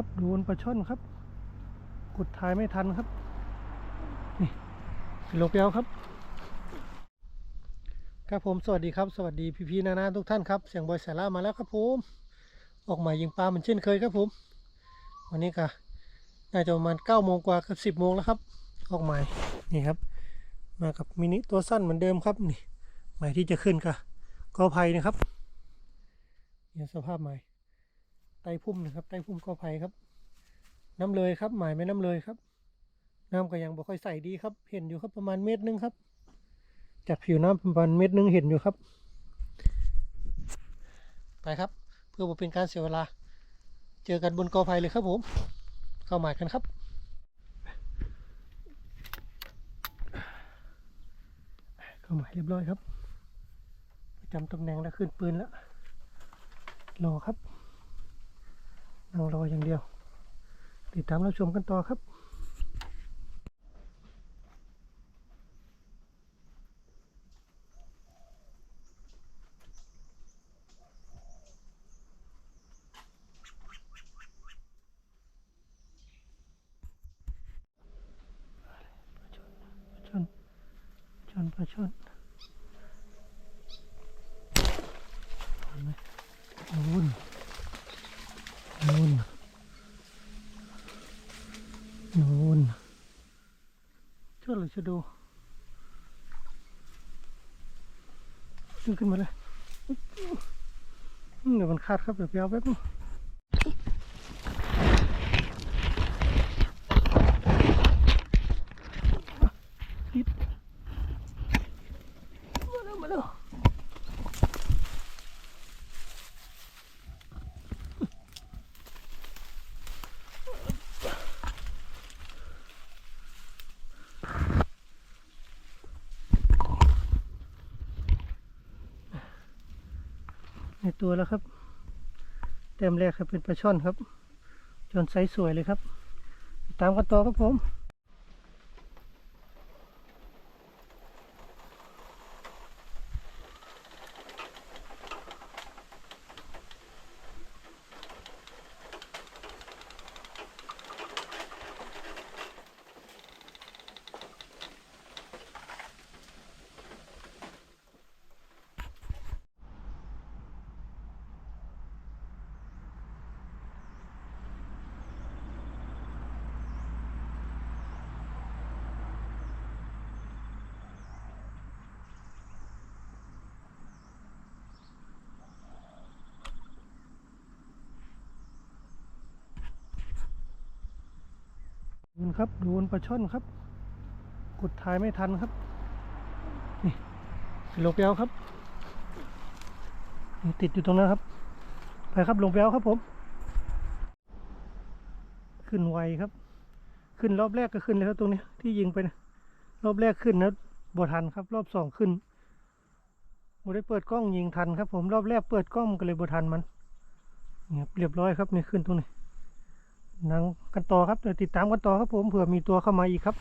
ครับโดนปลาช่อนครับ กดถ่ายไม่ทันครับ นี่ลงไปเอาครับ ครับผมสวัสดีครับ สวัสดีพี่ๆนานาทุกท่านครับ เสียงบอยสาระมาแล้วครับผม ออกหมายยิงปลาเหมือนเช่นเคยครับผม วันนี้ก็น่าจะประมาณเก้าโมงกว่ากับสิบโมงแล้วครับ ออกหมายนี่ครับ มากับมินิตัวสั้นเหมือนเดิมครับนี่หมายที่จะขึ้นก็กอไผ่นะครับเนี่ยสภาพหมาย ต้พุ่มนะครับใต้พุ่มกอไผ่ครับ น้ำเลยครับ หมายไม่น้ำเลยครับ น้ำก็ยังบ่ค่อยใส่ดีครับ เห็นอยู่ครับประมาณเมตรนึงครับ จากผิวน้ำประมาณเมตรนึงเห็นอยู่ครับ ไปครับ เพื่อบ่เป็นการเสียเวลา เจอกันบนกอไผ่เลยครับผม เข้าหมายกันครับเข้าหมายเรียบร้อยครับประจำตำแหน่งแล้วขึ้นปืนแล้วรอครับ นั่งรออย่างเดียว ติดตามรับชมกันต่อครับชนชนปลาชนวุ่นนนู่น จะดูดึงขึ้นมาเลยเดี๋ยวมันขาดครับเดี๋ยวไปเอาแป๊บนึงติด มาแล้วมาแล้ว ในตัวแล้วครับ เต็มแรกครับเป็นปลาช่อนครับ จนไซส์สวยเลยครับติดตามกันต่อครับผม นครับ โดนปลาช่อนครับ กดถ่ายไม่ทันครับ นี่ลงไปเอาครับติดอยู่ตรงนั้นครับ ไปครับลงไปเอาครับผม ขึ้นไวครับ ขึ้นรอบแรกก็ขึ้นเลยครับตรงนี้ที่ยิงไปนะรอบแรกขึ้นนะบทันครับ รอบสองขึ้นบ่ได้เปิดกล้องยิงทันครับ ผมรอบแรกเปิดกล้องก็เลยบทันมันเนี่ยเรียบร้อยครับนี่ขึ้นตรงนี้ นังกันต่อครับเดี๋ยวติดตามกันต่อครับผมเผื่อมีตัวเข้ามาอีกครับ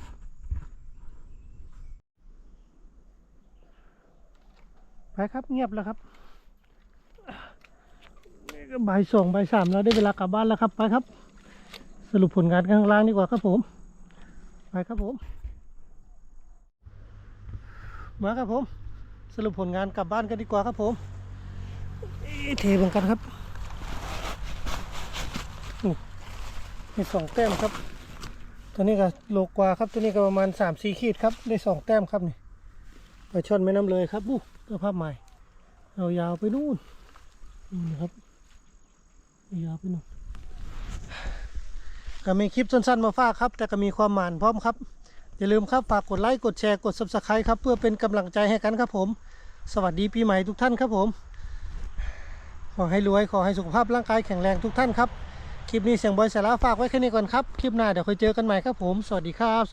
ไปครับเงียบแล้วครับบ่ายสองบ่ายสามแล้วได้เวลากลับบ้านแล้วครับไปครับ สรุปผลงานข้างล่างดีกว่าครับผม ไปครับผม มาครับผม สรุปผลงานกลับบ้านกันดีกว่าครับผมเอ๊ะเทเหมือนกันครับ มีสองแต้มครับ ตัวนี้ก็โลกว่าครับตัวนี้ก็ประมาณสามสี่ขีดครับได้สองแต้มครับนี่ปลาช่อนแม่น้ำเลยครับอู้ตัวภาพใหม่เรายาวไปนู่นนี่นะครับยาวไปนู่นก็มีคลิปสั้นๆมาฝากครับ แต่ก็มีความหมานพร้อมครับ อย่าลืมครับฝากกดไลค์กดแชร์กด subscribe ครับ เพื่อเป็นกำลังใจให้กันครับผม สวัสดีปีใหม่ทุกท่านครับผม ขอให้รวยขอให้สุขภาพร่างกายแข็งแรงทุกท่านครับ คลิปนี้เสียงบอยสาระฝากไว้แค่นี้ก่อนครับ คลิปหน้าเดี๋ยวค่อยเจอกันใหม่ครับผม สวัสดีครับ